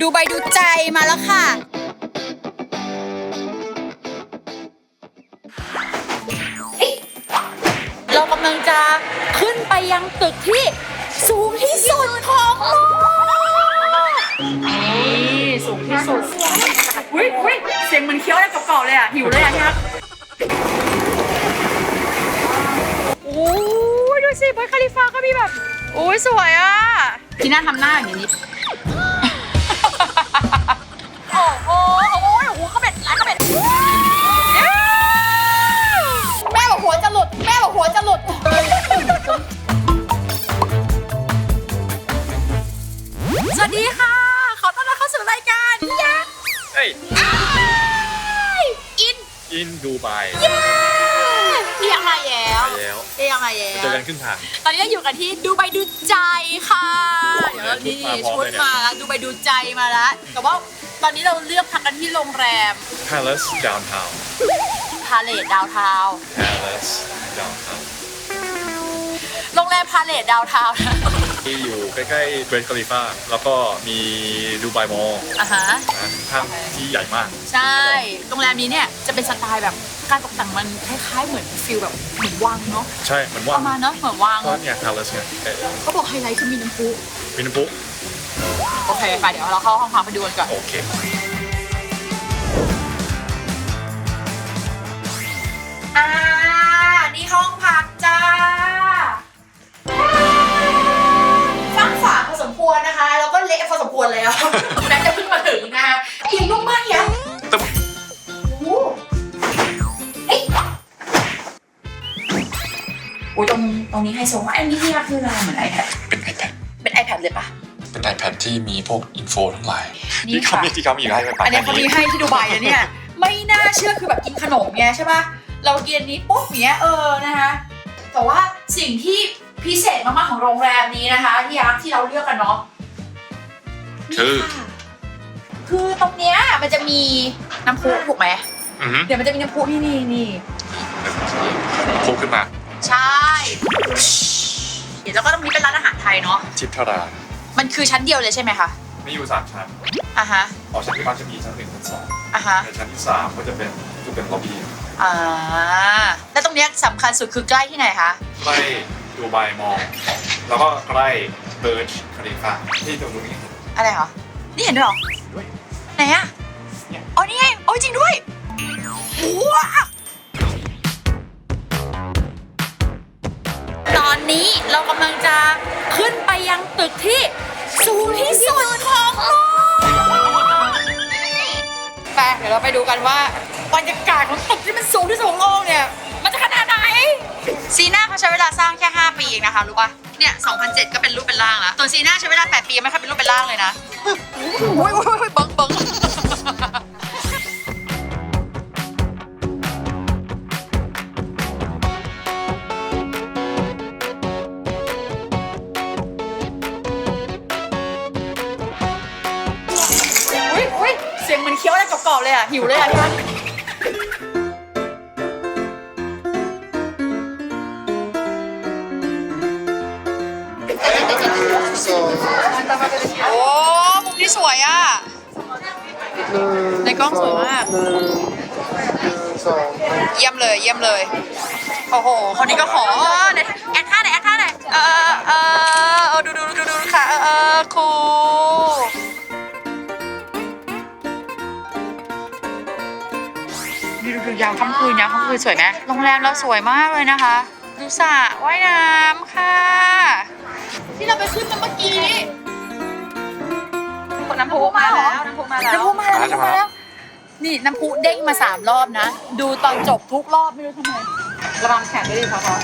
ดูใบดูใจมาแล้วค่ะ เรากำลังจะขึ้นไปยังตึกที่สูงที่สุดของโลกนี่สูงที่สุดอุ้ยอุ้ยเสียงเหมือนเคี้ยวอะไรกรอบๆเลยอะ หิวเลยอะที่รักโอ้ยดูสิบนคาลิฟาก็มีแบบ โอ้ยสวยอะ ที่น่าทำหน้าอย่างนี้นิด โอ้โหโอ้โหโอ้โหเขาเป็ดร้านเขาเป็ดแม่บอกหัวจะหลุด แม่บอกหัวจะหลุด สวัสดีค่ะ ขอต้อนรับเข้าสู่รายการยักษ์เฮ้ย อินอินดูไบเรียงมาแล้วไปแล้วเรียงมาแล้เจอว กันครึ่งทาง ตอนนี้เราอยู่กันที่ดูใบดูใจค่ะ เดี๋ยวเรานี่ชุดมาพร้อมเลยเนี่ยชุดมาแล้วดูใบดูใจมาแล้ว แต่ว่า ตอนนี้เราเลือกพักกันที่โรงแรม Palace Downtown พาเลดดาวทาว Palace Downtown โรงแรมพาเลดดาวทาวที่อยู่ใกล้ๆเบรนคาลิฟาแล้วก็มีดูไบมอลล์อะฮะนะห้างที่ใหญ่มาก ใช่ โรงแรมนี้เนี่ยจะเป็นสไตล์แบบการตกแต่งมันคล้ายๆเหมือนฟิลแบบเหมือนวังเนาะใช่เหมือนปว่าระมาณเนาะเหมือนวัง ก็เนี่ย Palace เนี่ยเอ๊ะเขาบอกไฮไลท์คือมีน้ำพุ มีน้ำพุ โอเคไปเดี๋ยวเราเข้าห้องพักไปดูกันก่อน โอเค อ่า นี่ห้องพักจ้าฟังฝาพอสมควรนะคะ แล้วก็เละพอสมควรแล้วแม้จะเพิ่งมาถึงนะคะกินลูกมากยังตึ๊บ โอ้โหเอ้ยโอ้ยตรงตรงนี้ไฮโซมากอันนี้ที่คืออะไรเหมือน iPad เป็น iPad เป็น iPad เลยปะ เป็น iPad ที่มีพวกอินโฟทั้งหลายนี่ที่เขาค่ะ มีที่เขามีให้ไปอันเนี้ยเขามีให้ที่ดูไบนะเนี่ย ไม่น่าเชื่อคือแบบกินขนมไงใช่ปะเรากินอันนี้ปุ๊บเนี้ยเออนะคะแต่ว่าสิ่งที่พิเศษมากๆของโรงแรมนี้นะคะที่ยักษ์ที่เราเลือกกันเนาะคือนี่ค่ะคือตรงเนี้ยมันจะมีน้ำพุถูกไหมอือฮึเดี๋ยวมันจะมีน้ำพุนี่นี่นี่พุขึ้นมาใช่แล้วก็ตรงนี้เป็นร้านอาหารไทยเนาะทิพทารา มันคือชั้นเดียวเลยใช่ไหมคะมีอยู่สามชั้นอะฮะอ๋อชั้นที่บ้านจะมีชั้นหนึ่งชั้นสองอะฮะในชั้นที่สามก็จะเป็นจะเป็นล็อบบี้อ่าแล้วตรงเนี้ยสำคัญสุดคือใกล้ที่ไหนคะใกล้ดูไบมอลล์แล้วก็ใกล้เบิร์ชคาลิฟาที่ตรงนี้อะไรเหรอนี่เห็นด้วยเหรอด้วยไหนอะเนี่ยอ๋อนี่ไงโอ้ยจริงด้วยว้าต อนนี้เรากำลังจะขึ้นไปยังตึกที่สูงที่สุดของโลกไปเดี๋ยวเราไปดูกันว่าบรรยากาศของตึกที่มันสูงที่สุดของโลกเนี่ย มันจะขนาดไหน ซีน่าเขาใช้เวลาสร้างแค่ 5 ปีเองนะคะรู้ป่ะ เนี่ย 2007 ก็เป็นรูปเป็นร่างแล้วส่วนซีน่าใช้เวลา 8 ปียังไม่ค่อยเป็นรูปเป็นร่างเลยนะโอ้ยโอ้ย หิวเลยอะที่รักโอ้มุมนี้สวยอะ ในกล้องสวยมาก เยี่ยมเลย เยี่ยมเลย โอ้โห คนนี้ก็ขอเอแอดท่าไหนแอดท่าไหนเออเออเออดูดูดูดูค่ะ เออเออครู ยามค่ำคืนยามค่ำคืนสวยไหมโรงแรมเราสวยมากเลยนะคะดูสระว่ายน้ำค่ะ ที่เราไปขึ้นมาเมื่อกี้น้ำพุมาแล้วน้ำพุมาแล้วน้ำพุมาแล้วมาแล้วนี่น้ำพุเด้งมาสามรอบนะ ดูตอนจบทุกรอบไม่รู้ทำไมระวังแขนด้วยดิพอพอ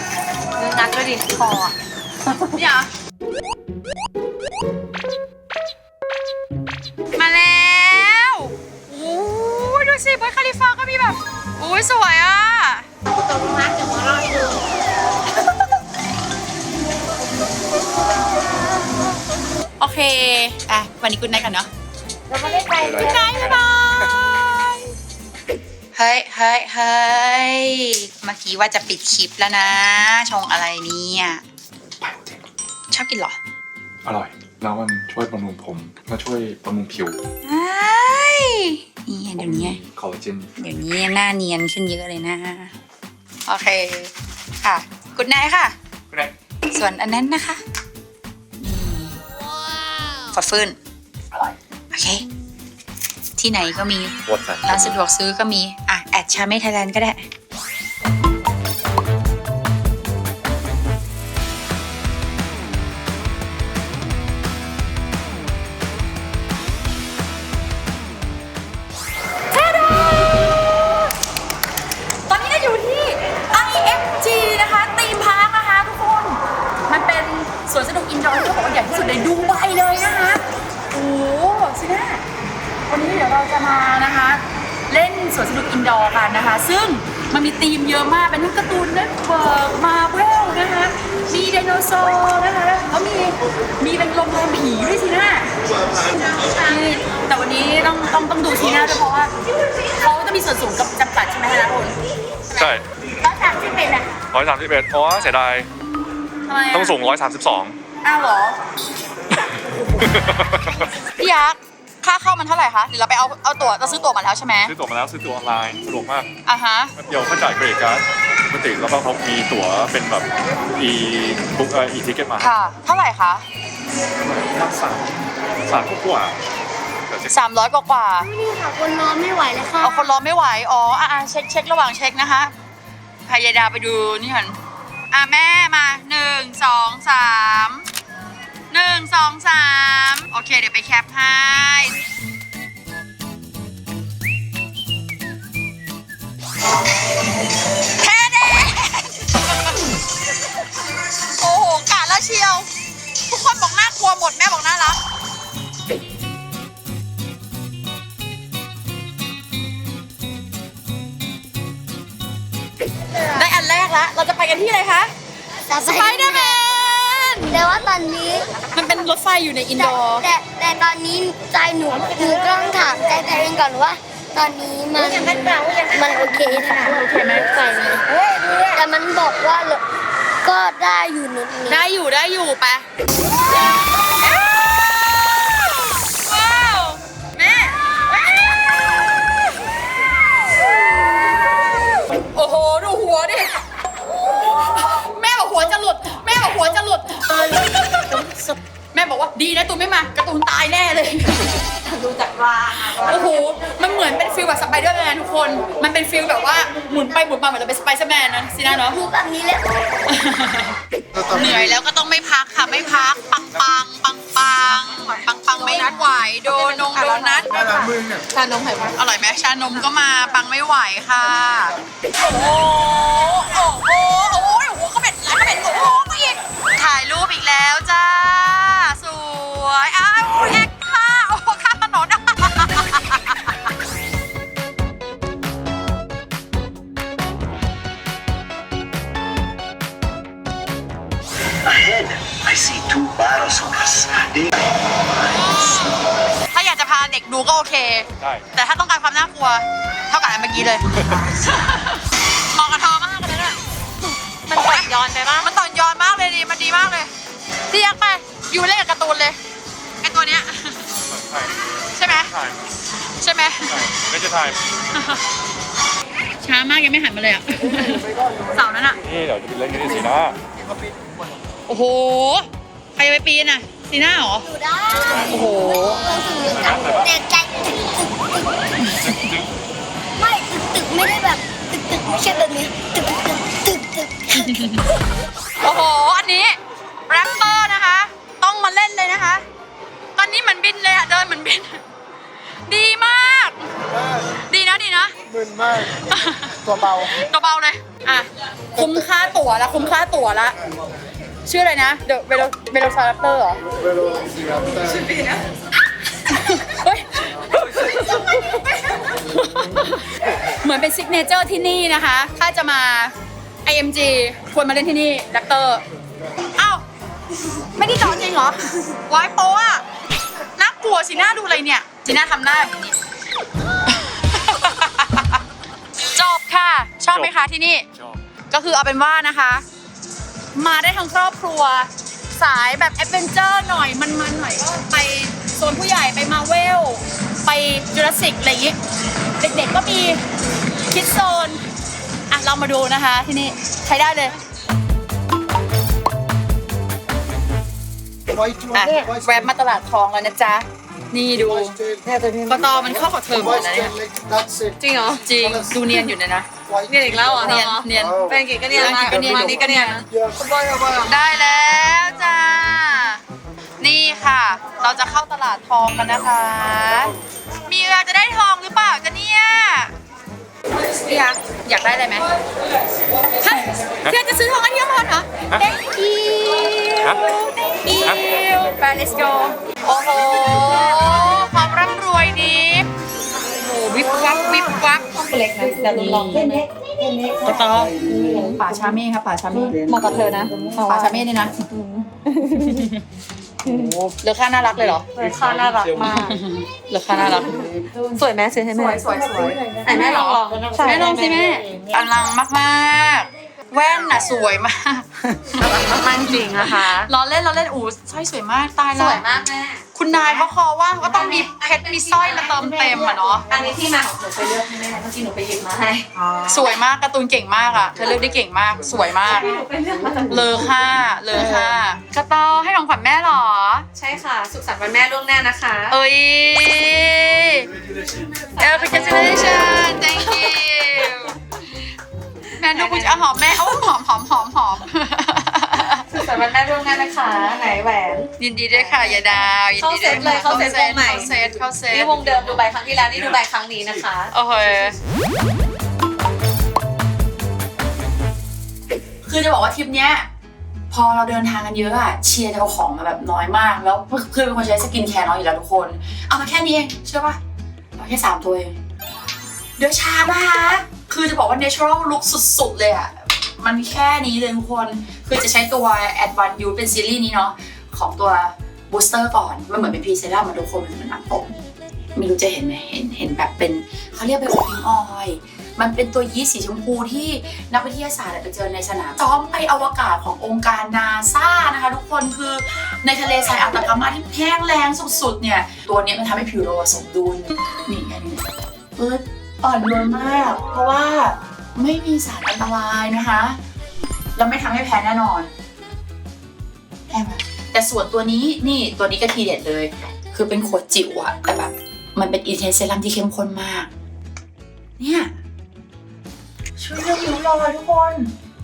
เนื้องัดด้วยดิคออะเนี่ยมาแล้วโอ้ดูสิบนคาลิฟาก็มีแบบ อ้ยสวยอะโอเคอะวันนี้กุนไนกันเนาะไม่ได้ไปกุนไนบ๊ายบายเฮ้ยเฮ้ยเฮ้ยเมื่อกี้ว่าจะปิดคลิปแล้วนะ ชงอะไรเนี่ยชอบกินเหรอ อร่อย แล้วมันช่วยบำรุงผมและช่วยบำรุงผิว ไอ้นี่เดี๋ยวนี้คอลลาเจนเดี๋ยวนี้หน้าเนียนขึ้นเยอะเลยนะ โอเค ค่ะกุดไนค่ะไม่ได้ส่วนอันนั้นนะคะนี่ฝัดฟืนโอเค ที่ไหนก็มี วอดใส่ร้านสะดวกซื้อก็มี อะ แอดชาเม่ไทยแลนด์ก็ได้ นี่แต่วันนี้ต้องต้องต้องดูทีหน้าด้วยเพราะว่าเขาจะมีส่วนสูงกับจำกัดใช่ไหมคะคุณใช่แล้วสามสิบเป็นอะร้อยสามสิบเอ็ดอ๋อเสียดาย ทำไมะต้องสูงร้อยสามสิบสองอ้าวเหรอ พี่ยักษ์ค่าเข้ามันเท่าไหร่คะเดี๋ยวเราไปเอาเอาตั๋วเราซื้อตั๋วมาแล้วใช่ไหมซื้อตั๋วมาแล้วซื้อตั๋วออนไลน์สะดวกมากอะฮะเดี๋ยวเขาจ่ายเครดิตการ์ดปกติแล้วก็เขามีตั๋วเป็นแบบ e บุ๊กเอ่อ e ทิเก็ตมาค่ะ เท่าไหร่คะสาม สามกว่าแต่เช็คสามร้อยกว่ากว่านี่ค่ะคนนอนไม่ไหวเลยค่ะเอาคนรอไม่ไหว อ๋ออะอะเช็คเช็คระหว่างเช็คนะคะพายายดาไปดูนี่ก่อนอะแม่มาหนึ่งสองสามหนึ่งสองสามโอเค เดี๋ยวไปแคปให้แค่เด็โอ้โหกะแล้วเชียว ทุกคนบอกน่ากลัวหมดแม่บอกน่ารัก เราจะไปกันที่อะไรคะแต่สไปเดอร์แมนแต่ว่าตอนนี้มันเป็นรถไฟอยู่ในอินแต่ดอร์แต่แต่ตอนนี้ใจหนูหนูต้องถามใจตัวเองก่อนว่า ตอนนี้มันมันโอเคค่ะโอเคไหมใจแต่มันบอกว่าก็ได้อยู่นิดนิดได้อยู่ได้อยู่ไป คนมันเป็นฟิลแบบว่าหมุนไปหมุนมาเหมือนเราเป็นสไปเดอร์แมนนะสินะเนาะดูแบบนี้แล้วเหนื่อยแล้วก็ต้องไม่พักค่ะไม่พัก ปังปังปังปังปังปังไม่ไหวโดนงโดนัทชานมไข่มุกอร่อยไหมชานมก็มาปังไม่ไหวค่ะ โอ้โหโอ้โห ก็โอเคได้แต่ถ้าต้องการความน่ากลัว เท่ากับอันเมื่อกี้เลยเหมาะกับเธอมากเลยนะมันต่อนย้อนไปมากมันต่อนย้อนมากเลยดีมันดีมากเลยพี่ยักษ์ไปอยู่เล่นกับการ์ตูนเลยไอตัวเนี้ยใช่ใช่ไหมใช่ใช่ไหมใช่ไม่จะถ่ายช้ามากยังไม่หันมาเลยอะเสานั้นอะนี่เดี๋ยวจะไปเล่นกันที่สีหน้าโอ้โห ใครจะไปปีนอะซีน่าเหรอดูได้โอ้โหแต่ใจ ไม่ใช่แบบนี้ตึกตึกตึกตึกโอ้โห อันนี้แรปเปอร์นะคะ ต้องมาเล่นเลยนะคะ ตอนนี้เหมือนบินเลยอะเดินเหมือนบิน ดีมาก ดีนะดีนะ มึนมาก ตัวเบา ตัวเบาเลยอะ คุ้มค่าตั๋วละคุ้มค่าตั๋วละ ชื่ออะไรนะ เดอะเวโรเวโรซาร์เตอร์เหรอ เวโรซีรัปเตอร์เฮ้ย เหมือนเป็นซิกเนเจอร์ที่นี่นะคะ ถ้าจะมา IMG ควรมาเล่นที่นี่ดักเตอร์อ้าวไม่ได้จอจริงเหรอวายโปอะน่ากลัวสิหน้าดูอะไรเนี่ยจีน่าทำหน้าแบบนี้จบค่ะ ชอบไหมคะที่นี่ ชอบก็คือเอาเป็นว่านะคะ มาได้ทั้งครอบครัว สายแบบแอดเวนเจอร์หน่อยมันๆหน่อยก็ไปโซนผู้ใหญ่ไปมาเวล ไปจูราสสิกอะไรอย่างงี้ เด็กๆก็มีคิดโซน อะ เรามาดูนะคะที่นี่ใช้ได้เลย White อะ one. White แวะมาตลาดทองแล้วนะจ๊ะ นี่ดู tail. กระตอมันเข้ากับเธอหมด White นะเนี่ย tail, like, that's it. จริงเหรอจริง ดูเนียนอยู่เนี่ยนะ White เนียนอีกแล้วเหรอเนียนเหรอเนียน Oh. แฟนเก๋ก็เนียนมากก็เนียนวันนี้ก็เนียนนะ Yeah. ได้แล้วจ้า นี่ค่ะ เราจะเข้าตลาดทองกันนะคะ มีเวลาจะได้ทองหรือเปล่าจ๊ะเนี่ยพี่ยักษ์อยากได้อะไรไหมฮะพี่ยักษ์จะซื้อทองอันเดียวพอเหรอ Thank you Thank you ไป let's go โอ้โหความร่ำรวยนี้โอ้โหวิบวับวิบวับเล็กนะแต่ลองได้ไหมกระตอป่าชาเม่ครับป่าชาเม่เหมาะกับเธอนะป่าชาเม่นี่นะ เหลือค่าน่ารักเลยเหรอค่าน่ารักมาก เหลือค่าน่ารัก สวยไหมซื้อให้แม่สวยสวยไหนแม่ลองลองแม่ลองสิแม่อลังมากมากๆ แว่นน่ะสวยมากมากจริงนะคะ ล้อเล่นล้อเล่นอู้สร้อยสวยมากตายสแล้ววยมากแม่ คุณนายเขาคอว่าก็ต้อง มีเพชรมีสร้อยมาเติมเต็มอะเนาะอันนี้ที่มาของหนูไปเลือกให้แม่เมื่อกี้หนูไปหยิบมาให้สวยมากการ์ตูนเก่งมากอะเธอเลือกได้เก่งมาก สวยมาก หนูไปเลือกมาจากเลอค่าเลอค่ากระตอให้ของขวัญแม่เหรอ ใช่ค่ะ สุขสันต์วันแม่ล่วงหน้านะคะ เอ้ยเออ congratulations thank you แม่ดูคุณจะหอมแม่โอ้หอมหอมหอมหอม สุขสันต์วันแม่ล่วงหน้านะคะไหนแหวนยินดีด้วยค่ะยายดาวยินดีด้วยค่ะเข้าเซ็ตเลยเข้าเซ็ตวงใหม่เข้าเซตเข้าเซตนี่วงเดิมดูใบครั้งที่แล้วนี่ดูใบครั้งนี้นะคะโอเคคือจะบอกว่าทริปเนี้ยพอเราเดินทางกันเยอะอะเชียร์จะเอาของมาแบบน้อยมาก แล้วเพื่อนเป็นคนใช้สกินแคร์น้อยอยู่แล้วทุกคน เอามาแค่นี้เองเชื่อปะเอาแค่สามตัวเองเดือชานะคะคือจะบอกว่า natural look สุดๆเลยอะ มันแค่นี้เลยทุกคน คือจะใช้ตัว Advanced Youth เป็นซีรีส์นี้เนาะของตัว booster ก่อน มันเหมือนเป็นพรีเซรั่มมาทุกคนมันเหมือนนังผมไม่รู้จะเห็นไหมเห็นเห็นแบบเป็นเขาเรียกเป็นโอพิงออยมันเป็นตัวยีสต์สีชมพูที่นักวิทยาศาสตร์ไปเจอในสนามซ้อมไปอวกาศขององค์การนาซานะคะทุกคนคือในทะเลทรายอัตากามาที่แห้งแล้งสุดๆเนี่ย ตัวนี้มันทำให้ผิวเราสมดุลนี่ไงนี่เอออ่อนโยนมาก เพราะว่า ไม่มีสารอันตรายนะคะ แล้วไม่ทำให้แพ้แน่นอนแพ้ไหมแต่ส่วนตัวนี้นี่ตัวนี้ก็ทีเด็ดเลย คือเป็นขวดจิ๋วอะแต่แบบมันเป็นอินเทนเซรั่มที่เข้มข้นมาก เนี่ยช่วยเรื่องริ้วรอยทุกคน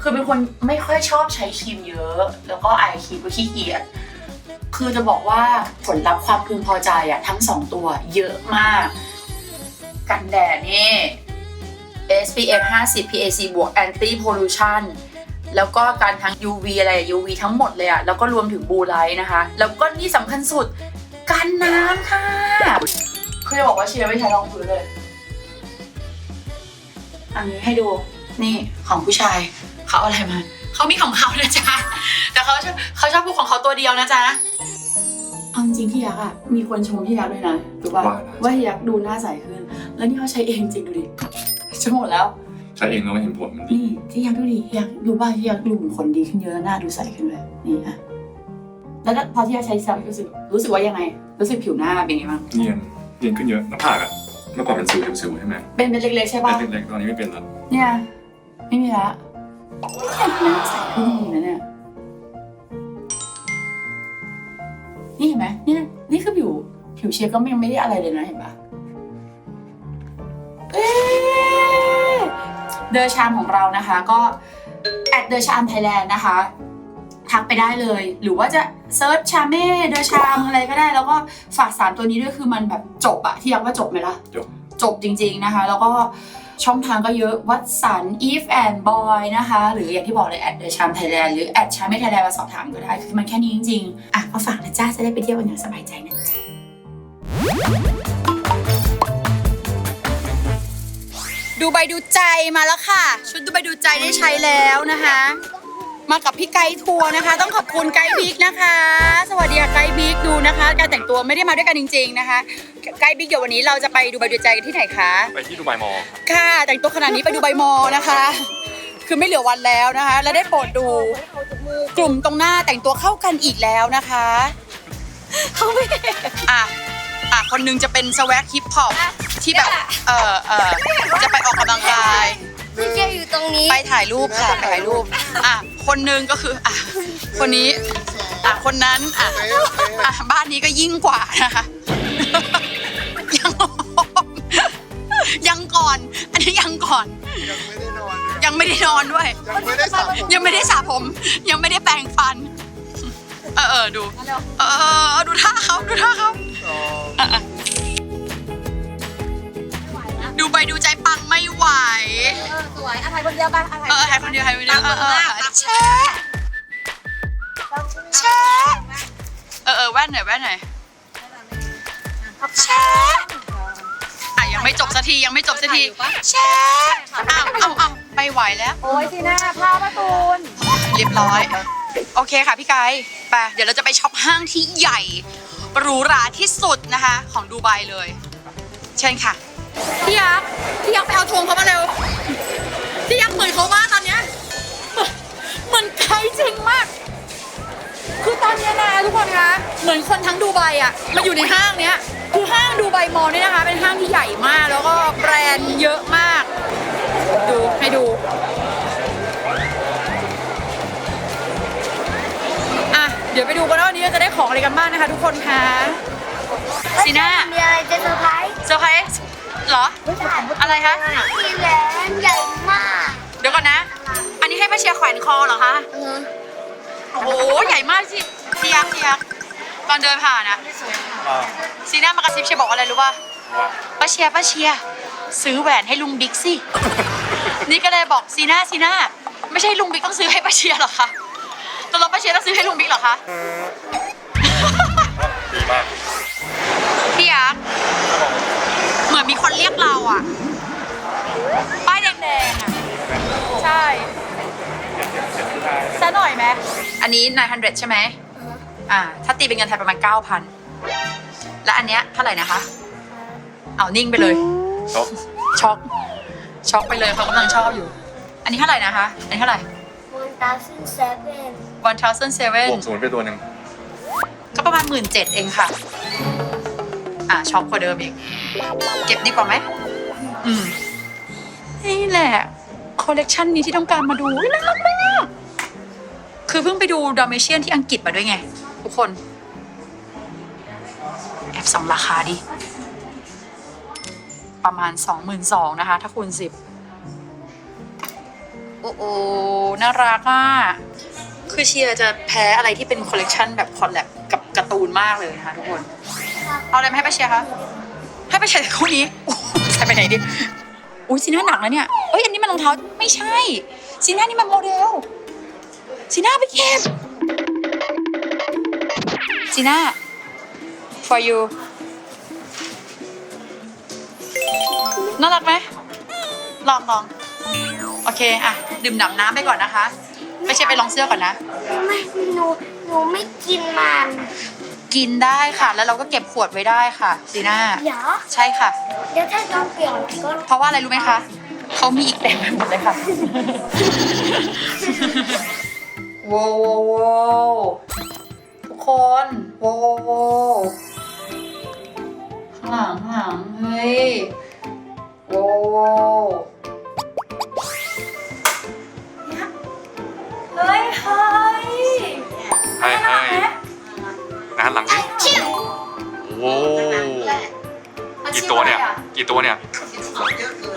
คือเป็นคนไม่ค่อยชอบใช้ครีมเยอะ แล้วก็ไอายครีมก็ขี้เกียจคือจะบอกว่าผลลัพธ์ความพึงพอใจอะทั้งสองตัวเยอะมาก กันแดดนี่ SPF 50 PAC บวก anti pollution แล้วก็การทั้ง UV อะไร UV ทั้งหมดเลยอะแล้วก็รวมถึงบูไลท์นะคะ แล้วก็นี่สำคัญสุดกันน้ำค่ะ คือจะบอกว่าเชียร์ไม่ใช้รองพื้นเลย อันนี้ให้ดู นี่ของผู้ชายเขาเอาอะไรมา เขามีของเขานะจ๊ะ แต่เขาชอบเขาชอบพูดของเขาตัวเดียวนะจ๊ะเอาจริงๆพี่ยักษ์อะมีคนชมพี่ยักษ์ด้วยนะรู้ป่ะว่าว่าพี่ยักษ์ดูหน้าใสขึ้น แล้วนี่เขาใช้เองจริงดูดิ จะหมดแล้ว ใช้เองแล้วไม่เห็นผลมันดี นี่ที่ยักษ์ดูดิยักษ์ดูบ้าที่ยักษ์ดูเหมือนคนดีขึ้นเยอะหน้าดูใสขึ้นเลยนี่อะแล้วก็พอที่ยักษ์ใช้ซับรู้สึกรู้สึกว่ายังไง รู้สึกผิวหน้าเป็นไงบ้างเนียนเนียนขึ้นเยอะหน้าผากอะเมื่อก่อนเป็นสิวสิวๆใช่ไหมเป็นเป็นเล็กๆใช่เป็ป่ะนเล็กๆตอนนี้ไม่เป็นแล้วเนี่ยไม่มีละเนี่ยหน้าใสขึ้นจริงๆนะเนี่ยนี่เห็นไหมเนี่ยนี่คือผิวผิวเชียร์ก็ยังไม่ได้อะไรเลยนะเห็นปะเอ๊ะ เดอชามของเรานะคะก็แอดเดอชามไทยแลนด์นะคะทักไปได้เลย หรือว่าจะเซิร์ชชาเม่เดอชามอะไรก็ได้ แล้วก็ฝากสารตัวนี้ด้วยคือมันแบบจบอะที่ยักว่าจบไหมล่ะ จบจบจริง ๆนะคะ แล้วก็ช่องทางก็เยอะวัดสัน if and boy นะคะ หรืออย่างที่บอกเลยแอดเดอชามไทยแลนด์หรือแอดชามไม่ไทยแลนด์มาสอบถามก็ได้ คือมันแค่นี้จริงๆอะก็ฝากนะจ้าจะได้ไปเที่ยวกันอย่างสบายใจนะจ๊ะ ดูใบดูใจมาแล้วค่ะ ชุดดูใบดูใจได้ใช้แล้วนะคะ มากับพี่ไกด์ทัวร์นะคะ ต้องขอบคุณไกด์บิ๊กนะคะ สวัสดีค่ะไกด์บิ๊กดูนะคะ การแต่งตัวไม่ได้มาด้วยกันจริง ๆนะคะ ไกด์บิ๊กเดี๋ยววันนี้เราจะไปดูใบดูใจกันที่ไหนคะไปที่ดูไบมอลล์ค่ะแต่งตัวขนาดนี้ไปดูใบมอนะคะ คือไม่เหลือวันแล้วนะคะ และได้โปรดดูกลุ่มตรงหน้าแต่งตัวเข้ากันอีกแล้วนะคะเขาไม่อะอะ คนหนึงจะเป็นสวักฮิปฮอปที่แบบ เออเออจะไปออกกำลังกาย พี่เจอยู่ตรงนี้ ไปถ่ายรูปค่ะไปถ่ายรูป อะ คนหนึงก็คือ อะ คนนี้ อะ คนนั้น อะ อะ บ้านนี้ก็ยิ่งกว่านะคะ ยังยังก่อน อันนี้ยังก่อน ยังไม่ได้นอนเลยยังไม่ได้นอนด้วย ยังไม่ได้สระผมยังไม่ได้สระผม ยังไม่ได้แปรงฟัน เออเออดู เออเออดูท่าเขาดูท่าเขา อ๋ออะอะดูไปดูใจปังไม่ไหวสวยอะไรคนเดียวกันอะไรเออถ่ายคนเดียวถ่ายคนเดียวเออเออเออแชะแชะเออเออแว่นหน่อยแว่นหน่อยแชะอะยังไม่จบสักทียังไม่จบสักทีแชะอ้าวเอาเอาไปไหวแล้ว โอ้ยทีหน้าผ้าประตูนเรียบร้อย โอเคค่ะพี่ไกด์ไปเดี๋ยวเราจะไปช็อปห้างที่ใหญ่ หรูหราที่สุดนะคะ ของดูไบเลย เชิญค่ะ พี่ยักษ์พี่ยักษ์ไปเอาธงเขามาเร็ว พี่ยักษ์เหมือนเขามากตอนเนี้ยเหมือนไกด์จริงมาก คือตอนเนี้ยนะทุกคนคะเหมือนคนทั้งดูไบอะมาอยู่ในห้างเนี้ย คือห้างดูไบมอลล์นี่นะคะ เป็นห้างที่ใหญ่มากแล้วก็แบรนด์เยอะมาก ดูให้ดู เดี๋ยวไปดูกันว่าวันนี้เราจะได้ของอะไรกันบ้างนะคะทุกคนคะซีน่ามีอะไรจะเซอร์ไพรส์เซอร์ไพรส์เหรอ อะไรคะ มีแหวนใหญ่มาก เดี๋ยวก่อนนะ อันนี้ให้ป้าเชียร์แขวนคอเหรอคะเออโอ้โห ใหญ่มากสิพี่ยักษ์พี่ยักษ์ตอนเดินผ่านอะอ่าซีน่ามากระซิบเชียร์บอกอะไรรู้ป่ะว่าป้าเชียร์ป้าเชียร์ซื้อแหวนให้ลุงบิ๊กสิ นี่ก็เลยบอกซีน่าซีน่าไม่ใช่ลุงบิ๊กต้องซื้อให้ป้าเชียร์หรอคะ ตกลงป้าเชียร์ต้องซื้อให้ลุงบิ๊กเหรอคะ ดีมากพี่ยักษ์เหมือนมีคนเรียกเราอะป้ายแดงๆอะใช่ซะหน่อยไหมอันนี้ 900 ใช่ไหมอ่า ถ้าตีเป็นเงินไทยประมาณ 9,000 และอันเนี้ยเท่าไหร่นะคะ เอานิ่งไปเลย จบช็อกช็อกไปเลยเขากำลังชอบอยู่ อันนี้เท่าไหร่นะคะ อันนี้เท่าไหร่ วันตาซินเซเว่นบวก1,007ศูนย์ไปตัวหนึ่งก็ประมาณ1 7ื่นเองค่ะ อ่าช็อกกว่าเดิมอีก เก็บดีกว่าไหม อืม นี่แหละ คอลเลกชันนี้ที่ต้องการมาดูอุ๊ยน่ารักมากคือเพิ่งไปดูดอมเมเชียนที่อังกฤษมาด้วยไง ทุกคน แอบส่องราคาดิ ประมาณ 22,000นะคะ ถ้าคูณ10 โอ้โอน่ารักอะ คือเชียร์จะแพ้อะไรที่เป็นคอลเลกชันแบบคอลแลบกับการ์ตูนมากเลยนะคะทุกคน เอาอะไรมาให้ป้าเชียร์คะ ให้ป้าเชียร์คู่นี้ใส่ไปไหนดิ อุ้ยซีน่าหนักนะเนี่ย เอ้ยอันนี้มันรองเท้าไม่ใช่ซีน่านี่มันโมเดลซีน่าไปเก็บซีน่า for you น่ารักไหมลองลองโอเค อะ ดื่มหนำน้ำไปก่อนนะคะ ไม่ใช่ไปลองเสื้อก่อนนะ ไม่หนูหนูไม่กินมันกินได้ค่ะ แล้วเราก็เก็บขวดไว้ได้ค่ะซีน่าเดี๋ยวใช่ค่ะ เดี๋ยวถ้าต้องเปลี่ยนก็เพราะว่าอะไรรู้ไหมคะเขามีอีกเต็มไปหมดเลยค่ะ โว้วโว้วโว้วทุกคนโว้วโว้วโว้วข้างหลังข้างหลังเฮ้ยโว้วโว้ ให้ให้นะหันหลังดิชิวโว้กี่ตัวเนี่ย กี่ตัวเนี่ย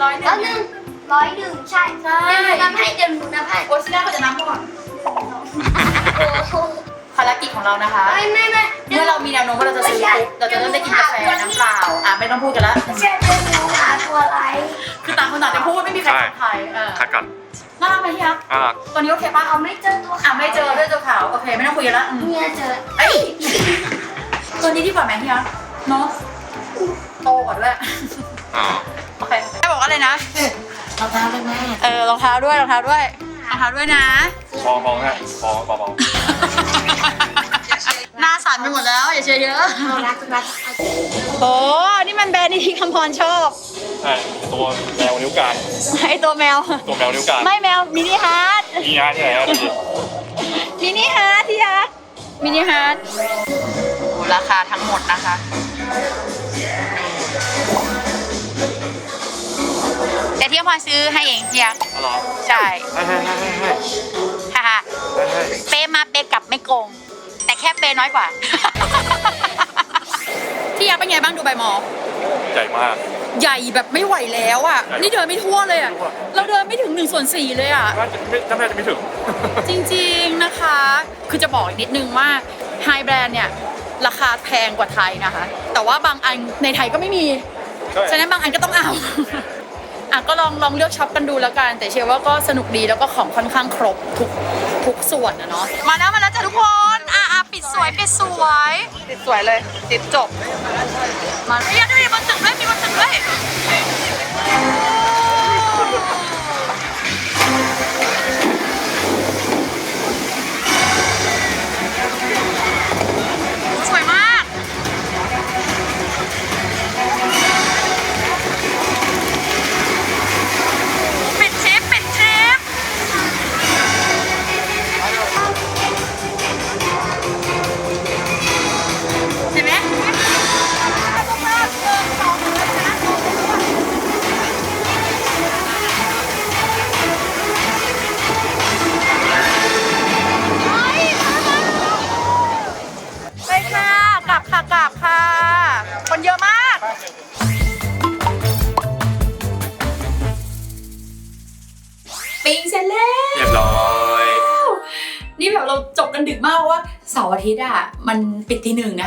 ร้อยหร้อยหนึ่นึ่งงร้อยหนึ่งใช่ใช่เดี๋ยวหนูนับให้เดี๋ยวหนูนับให้โอ้ยซิน่าเขาจะนับก่อนโอ้โหภารกิจของเรานะคะ ไม่ไม่ไม่เมื่อเรามีแนวโน้มว่าเราจะซื้อปุ๊บเราจะเริ่มได้กินกาแฟน้ำเปล่า อะไม่ต้องพูดกันแล้ว ไม่ใช่เป็นหนูหาตัวอะไรคือต่างคนต่างจะพูดไม่มีใครฟังใครเออคัดกันน่ารักไหมพี่ยักษ์อ่าตอนนี้โอเคปะเอาไม่เจอตัวอะไม่เจอด้วยตัวขาวโอเคไม่ต้องคุยกันแล้วอืมเนี่ยเจอเอ้ยตัวนี้ดีกว่าไหมพี่ยักษ์เนาะโตกว่าด้วยอ่าโอเคแม่บอกว่าอะไรนะรองเท้าเป็นแม่เออรองเท้าด้วยรองเท้าด้วยรองเท้าด้วยนะพอพอนะพอเบาห น้าสั่นไปหมดแล้วอย่าเชียร์เยอะเอารักรักโอ้นี่มันแบรนด์ที่คำพรชอบใช่ตัวแมวนิ้วกลางไอตัวแมว ตัวแมวนิ้วกลางไม่แมวมินิฮาร์ดมีงานที่ไหนอะดูดิมินิฮาร์ดที่ยักษ์มินิฮาร์ดราคาทั้งหมดนะคะแต่ที่พอซื้อให้เองที่ยักษ์อ๋อเหรอใช่ให้ให้ให้ให้ให้ฮ่าฮ่าให้ให้เปมาเปกลับไม่โกง แต่แค่เปน้อยกว่า ที่ยักษ์เป็นไงบ้างดูใบมอ ใหญ่มาก ใหญ่แบบไม่ไหวแล้วอะ ใหญ่นี่เดินไม่ทั่วเลยอะ ไม่ทั่ว เราเดินไม่ถึงหนึ่งส่วนสี่เลยอะ น่าจะไม่น่าจะไม่ถึง จริงๆนะคะ คือจะบอกอีกนิดนึงว่าไฮแบรนด์เนี่ย ราคาแพงกว่าไทยนะคะ แต่ว่าบางอันในไทยก็ไม่มี ใช่ ฉะนั้นบางอันก็ต้องเอา อะก็ลองลองเลือกช็อปกันดูแล้วกัน แต่เชื่อว่าก็สนุกดีแล้วก็ของค่อนข้างครบทุกทุกส่วนนะเนาะ มาแล้วมาแล้วจ้ะทุกคนอะอะ ปิดสวยปิดสวยติดสวยเลยติดจบ มาเรียกด้วยบนตึกด้วยมีบนตึกด้วย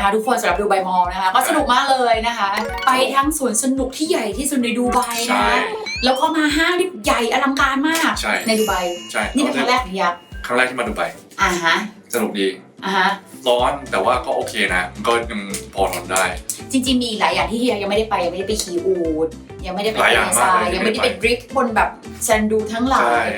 นึ่งนะคะ ทุกคนสำหรับดูไบมอลนะคะ ก็สนุกมากเลยนะคะ ไปทั้งสวนสนุกที่ใหญ่ที่สุดในดูไบนะใช่คะแล้วก็มาห้างที่ใหญ่อลังการมากใช่ ในดูไบใช่นี่เป็นครั้งแรกของยักษ์ครั้งแรกที่มาดูไบอ่าฮะสนุกดีอ่าฮะร้อนแต่ว่าก็โอเคนะมันก็ยังพอทนได้ จริงๆมีหลายอย่างที่เฮียยังไม่ได้ไปยังไม่ได้ไปขี่อูดยังไม่ได้ไปหลายอย่างทะเลทรายมากเลยยังไม่ได้ไปไม่ได้ไปดริฟท์บนแบบแซนดูทั้งหลาใช่ย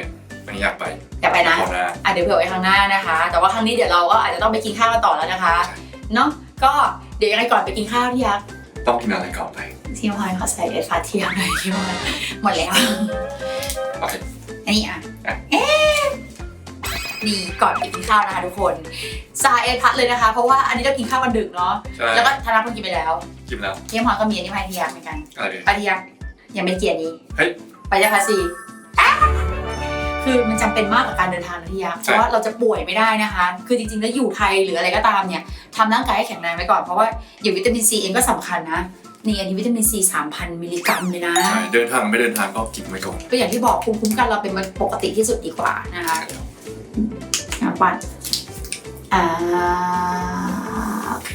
อันนี้อยากไปอยากไปนะพอนะอะเดี๋ยวเผื่อไว้ครั้งหน้านะคะ แต่ว่าครั้งนี้เดี๋ยวเราก็อาจจะต้องไปกินข้าวกันต่อแล้วนะคะ ใช่ เนาะ ก็เดี๋ยวยังไงก่อนไปกินข้าวที่ยักษ์ต้องกินอะไรก่อนไปที่พายขอใส่เอสฟาเทียมหน่อยที่ว่าหมดแล้ว โอเค อันนี้อะอะ เอ๊ะนี่ก่อนไปกินข้าวนะคะทุกคนซาเอสพัดเลยนะคะ เพราะว่าอันนี้เรากินข้าวกันดึกเนาะใช่แล้วก็ธนาเพิ่งกินไปแล้วกินแล้วเทียมหอยก็มีอันนี้มาให้ที่ยักษ์เหมือนกันอะไรดีไปที่ยักษ์ยังไม่ได้เกียร์นี้เฮ้ย ไปยาคาซีอะ คือมันจำเป็นมากกับการเดินทางนะที่ยักษ์เพใช่ราะว่าเราจะป่วยไม่ได้นะคะ คือจริงๆแล้วอยู่ไทยหรืออะไรก็ตามเนี่ยทำร่างกายให้แข็งแรงไว้ก่อนเพราะว่าอย่างวิตามินซีเองก็สำคัญนะนี่อันนี้วิตามินซี3,000 มิลลิกรัมเลยนะใช่เดินทางไม่เดินทางก็กินไว้ก่อนก็อย่างที่บอกภูมิคุ้มกันเราเป็นปกติที่สุดดีกว่านะคะอะปั่นอ่าโอเค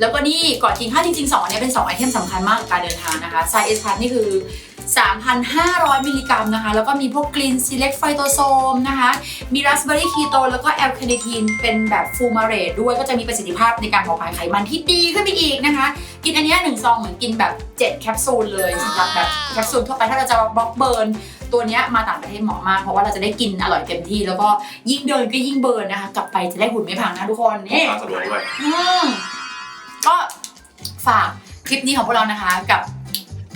แล้วก็นี่ก่อนกินข้าวจริงๆสองอันเนี้ยเป็น 2 ไอเทมสำคัญมากกับการเดินทางนะคะไซเอสพัทนี่คือ 3,500 มิลลิกรัมนะคะ แล้วก็มีพวกกรีนซีเล็กไฟโตโซมนะคะ มีราสเบอร์รี่คีโตแล้วก็แอลคาเนทีนเป็นแบบฟูมาเรตด้วยก็จะมีประสิทธิภาพในการเผาผลาญไขมันที่ดีขึ้นไปอีกนะคะ กินอันเนี้ยหนึ่งซองเหมือนกินแบบ 7 แคปซูลเลยสำหรับแบบแคปซูลทั่วไปถ้าเราจะบล็อกเบิร์นตัวเนี้ยมาต่างประเทศเหมาะมาก เพราะว่าเราจะได้กินอร่อยเต็มที่ แล้วก็ยิ่งเดินก็ยิ่งเบิร์นนะคะกลับไปจะได้หุ่นไม่พังนะทุกคนนี่ทางสะดวกด้วยอืมก็ฝากคลิปนี้ของพวกเรานะคะกับ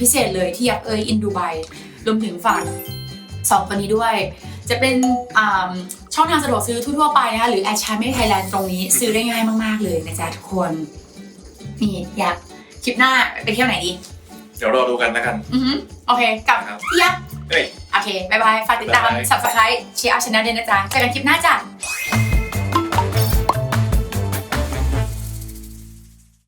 พิเศษเลยที่ยักเอยอินดูไบรวมถึงฝากสองตัวนี้ด้วย จะเป็นอ่าช่องทางสะดวกซื้อทั่วๆไปนะคะหรือแอชชาไม่ไทยแลนด์ตรงนี้ซื้อได้ง่ายมากๆเลยนะจ๊ะทุกคนนี่อยากคลิปหน้าไปเที่ยวไหนดี เดี๋ยวรอดูกันแล้วกัน อือฮึโอเคกลับครับพี่ยักษ์เฮ้ยโอเคบายบาย ฝากติดตามบ๊ายบาย subscribe เชียร์อาชนะด้วยนะจ๊ะเจอกันคลิปหน้าจ้ะ